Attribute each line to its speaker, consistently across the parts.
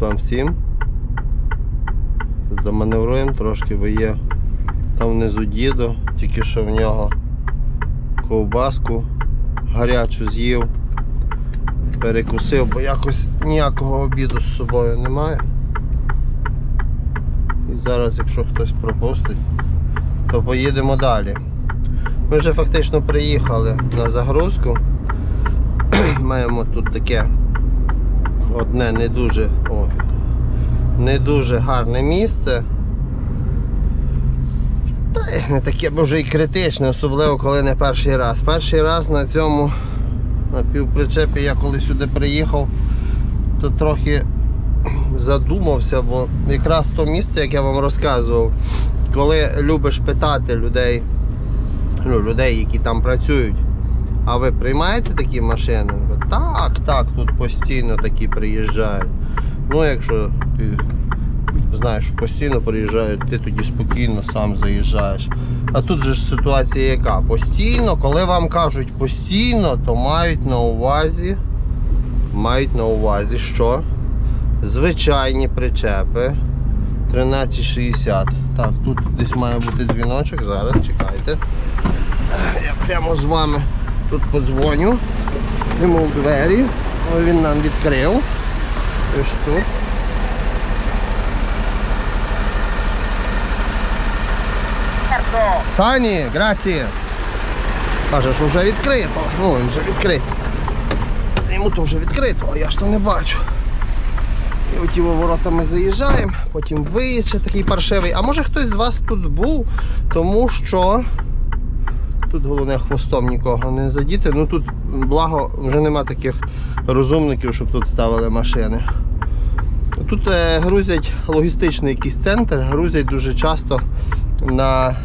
Speaker 1: Вам всім. Заманевруємо трошки, бо є там внизу діду, тільки що в нього ковбаску гарячу з'їв, перекусив, бо якось ніякого обіду з собою немає. І зараз, якщо хтось пропустить, то поїдемо далі. Ми вже фактично приїхали на загрузку. Маємо тут таке одне не дуже о, не дуже гарне місце. Та й не таке може і критичне, особливо коли не перший раз. Перший раз на цьому на півпричепі я коли сюди приїхав, то трохи задумався, бо якраз то місце, як я вам розказував, коли любиш питати людей, ну, людей, які там працюють. А ви приймаєте такі машини? Так, так, тут постійно такі приїжджають. Ну, якщо ти знаєш, що постійно приїжджають, ти тоді спокійно сам заїжджаєш. А тут же ж ситуація яка? Постійно, коли вам кажуть постійно, то мають на увазі, мають на увазі, що звичайні причепи 1360. Так, тут десь має бути дзвіночок, зараз чекайте. Я прямо з вами тут подзвоню, йому в двері, він нам відкрив. Ось тут. Сані, грації. Каже, що вже відкрито. Ну, він вже відкрито. Йому то вже відкрито, а я ж то не бачу. І оті воротами заїжджаємо, потім виїзд ще такий паршивий. А може хтось з вас тут був, тому що тут головне хвостом нікого не задіти. Ну тут, благо, вже нема таких розумників, щоб тут ставили машини. Тут е, грузять логістичний якийсь центр, грузять дуже часто на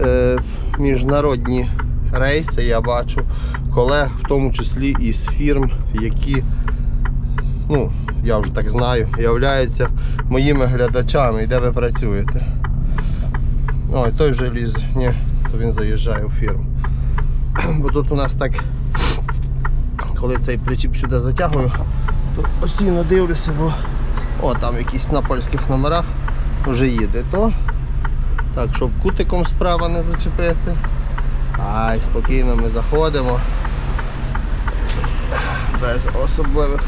Speaker 1: е, міжнародні рейси, я бачу, колег, в тому числі із фірм, які, ну, я вже так знаю, являються моїми глядачами, і де ви працюєте. Ой, той вже лізе, ні, то він заїжджає у фірму. Бо тут у нас так, коли цей причіп сюди затягую, постійно дивлюся, бо о, там якісь на польських номерах вже їде, то так, щоб кутиком справа не зачепити. Ай, спокійно ми заходимо. Без особливих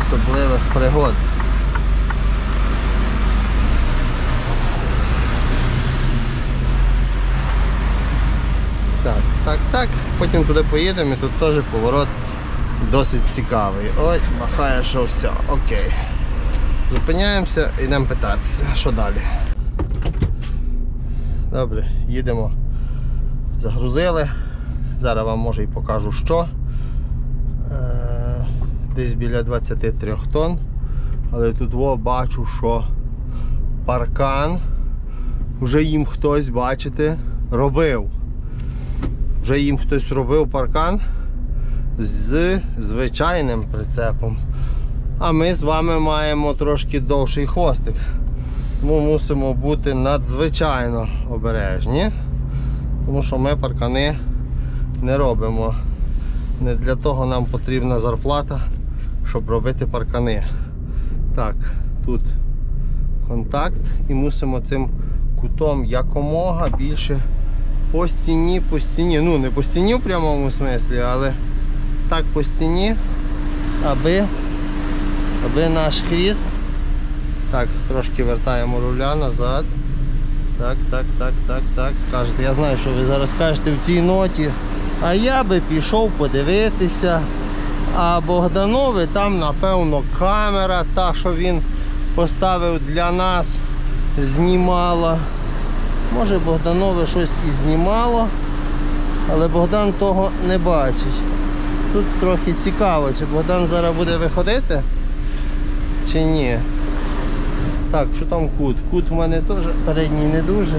Speaker 1: особливих пригод. Так, так, так. Потім туди поїдемо і тут теж поворот досить цікавий. Ось, махає, що все, окей. Зупиняємося йдемо питатися, що далі. Добре, їдемо. Загрузили. Зараз вам може і покажу що. Е, Десь біля 23 тонн. Але тут во, бачу, що паркан вже їм хтось, бачите, робив. Вже їм хтось робив паркан з звичайним прицепом. А ми з вами маємо трошки довший хвостик. Тому мусимо бути надзвичайно обережні. Тому що ми паркани не робимо. Не для того нам потрібна зарплата, щоб робити паркани. Так, тут контакт і мусимо цим кутом якомога більше по стіні, по стіні. Ну не по стіні в прямому смислі, але так по стіні, аби, аби наш хвіст. Так, трошки вертаємо руля назад. Так, так, так, так, так. Скажете, я знаю, що ви зараз скажете в цій ноті. А я би пішов подивитися. А Богданови там, напевно, камера, та, що він поставив для нас, знімала. Може Богданове щось і знімало, але Богдан того не бачить. Тут трохи цікаво, чи Богдан зараз буде виходити, чи ні. Так, що там кут? Кут в мене теж передній не дуже.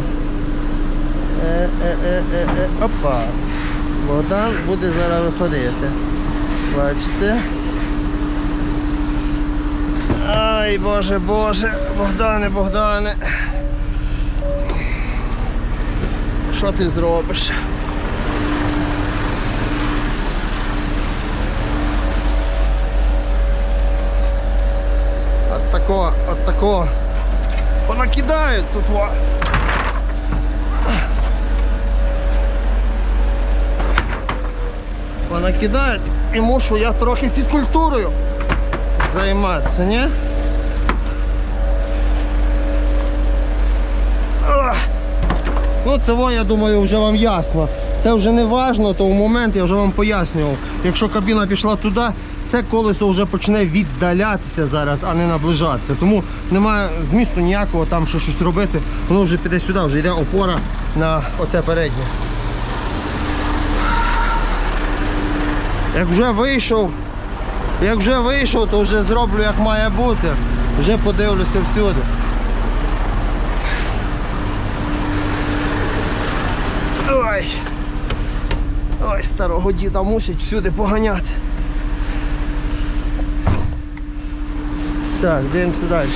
Speaker 1: Е, е, е, е, е. Опа. Богдан буде зараз виходити. Бачите? Ай, боже, боже, Богдане, Богдане. Що ти зробиш? тако, от тако. Понакидають тут во. Понакидають і мушу я трохи фізкультурою займатися, ні? Ах. Ну, це во, я думаю, вже вам ясно. Це вже не важно, то в момент я вже вам пояснював. Якщо кабіна пішла туди, це колесо вже почне віддалятися зараз, а не наближатися. Тому немає змісту ніякого там що щось робити. Воно вже піде сюди, вже йде опора на оце переднє. Як вже вийшов, як вже вийшов, то вже зроблю як має бути. Вже подивлюся всюди. Ой. Ой, старого діда мусять всюди поганяти. Так, дивимося далі.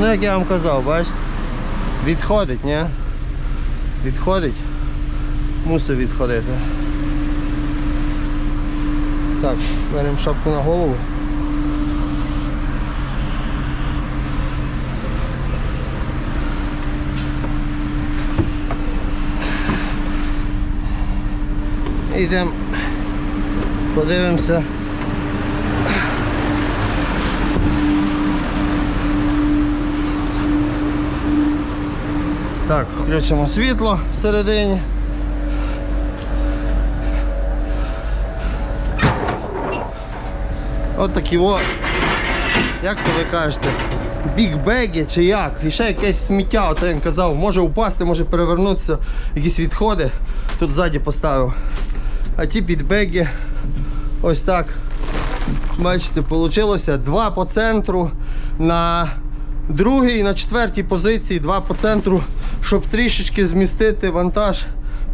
Speaker 1: Ну, як я вам казав, бачите? Відходить, ні? Відходить. Мусить відходити. Так, беремо шапку на голову. Йдемо, подивимося. Так, включимо світло всередині. От такі о, як то ви кажете, бігбеги чи як? І ще якесь сміття, от він казав, може упасти, може перевернутися, якісь відходи. Тут ззаді поставив. А ті підбеги ось так. Бачите, вийшло два по центру на другій і на четвертій позиції, два по центру, щоб трішечки змістити вантаж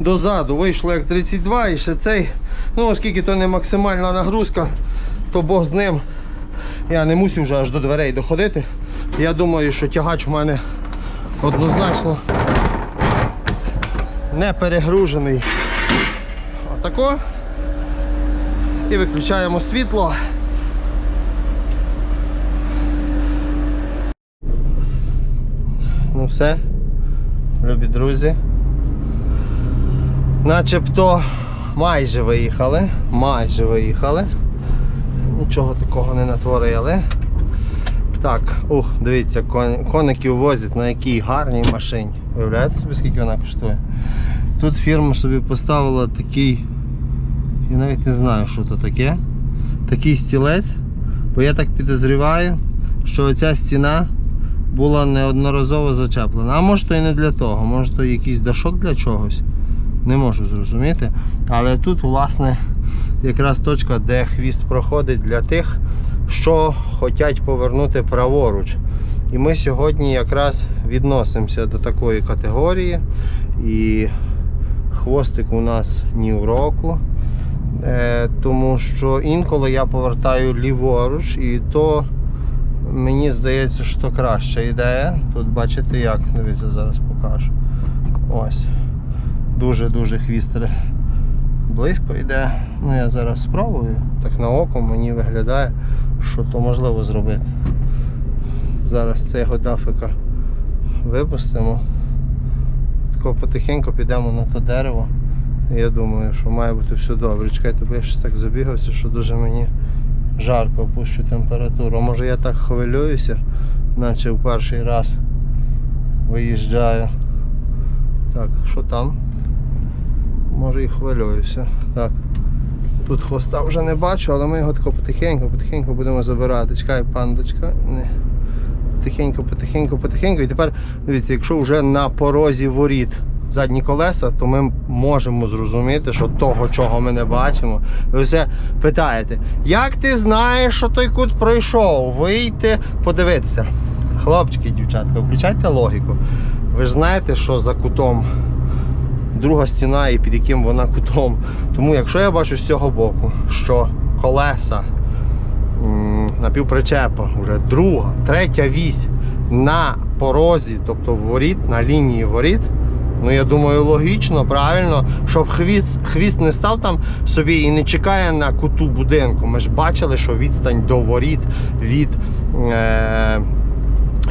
Speaker 1: дозаду. Вийшло як 32 і ще цей. Ну, оскільки то не максимальна нагрузка, то Бог з ним. Я не мусив вже аж до дверей доходити. Я думаю, що тягач в мене однозначно не перегружений. Отако. І виключаємо світло. Ну все, любі друзі. Начебто майже виїхали, майже виїхали. Нічого такого не натворили. Так, ух, дивіться, кон- коників возять на якій гарній машині. Уявляєте собі, скільки вона коштує? Тут фірма собі поставила такий, я навіть не знаю, що це таке. Такий стілець, бо я так підозріваю, що оця стіна була неодноразово зачеплена. А може то і не для того, може то якийсь дашок для чогось. Не можу зрозуміти. Але тут, власне, якраз точка, де хвіст проходить для тих, що хочуть повернути праворуч. І ми сьогодні якраз відносимося до такої категорії. І хвостик у нас ні в року. Е, тому що інколи я повертаю ліворуч, і то мені здається, що то краща ідея. Тут бачите як, дивіться, зараз покажу. Ось. Дуже-дуже хвіст ре- близько йде. Ну я зараз спробую. Так на око мені виглядає, що то можливо зробити. Зараз цього дафика випустимо. Тако потихеньку підемо на то дерево. Я думаю, що має бути все добре. Чекайте, бо я щось так забігався, що дуже мені жарко опущу температуру. Може я так хвилююся, наче в перший раз виїжджаю. Так, що там? Може і хвилююся. Так. Тут хвоста вже не бачу, але ми його тако потихеньку, потихеньку будемо забирати. Чекай, пандочка. Не. Потихеньку, потихеньку, потихеньку. І тепер дивіться, якщо вже на порозі воріт задні колеса, то ми можемо зрозуміти, що того, чого ми не бачимо. Ви все питаєте, як ти знаєш, що той кут пройшов? Вийти, подивитися. Хлопчики, дівчатка, включайте логіку. Ви ж знаєте, що за кутом друга стіна і під яким вона кутом. Тому якщо я бачу з цього боку, що колеса напівпричепа, вже друга, третя вісь на порозі, тобто воріт, на лінії воріт, Ну я думаю, логічно, правильно, щоб хвіст, хвіст не став там собі і не чекає на куту будинку. Ми ж бачили, що відстань до воріт від. Е-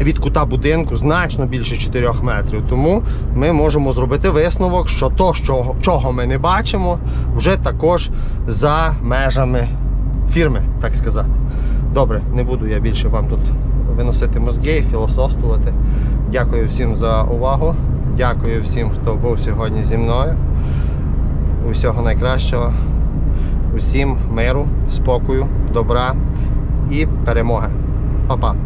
Speaker 1: від кута будинку значно більше 4 метрів. Тому ми можемо зробити висновок, що то, що, чого ми не бачимо, вже також за межами фірми, так сказати. Добре, не буду я більше вам тут виносити мозги, і філософствувати. Дякую всім за увагу. Дякую всім, хто був сьогодні зі мною. Усього найкращого. Усім миру, спокою, добра і перемоги. Па-па.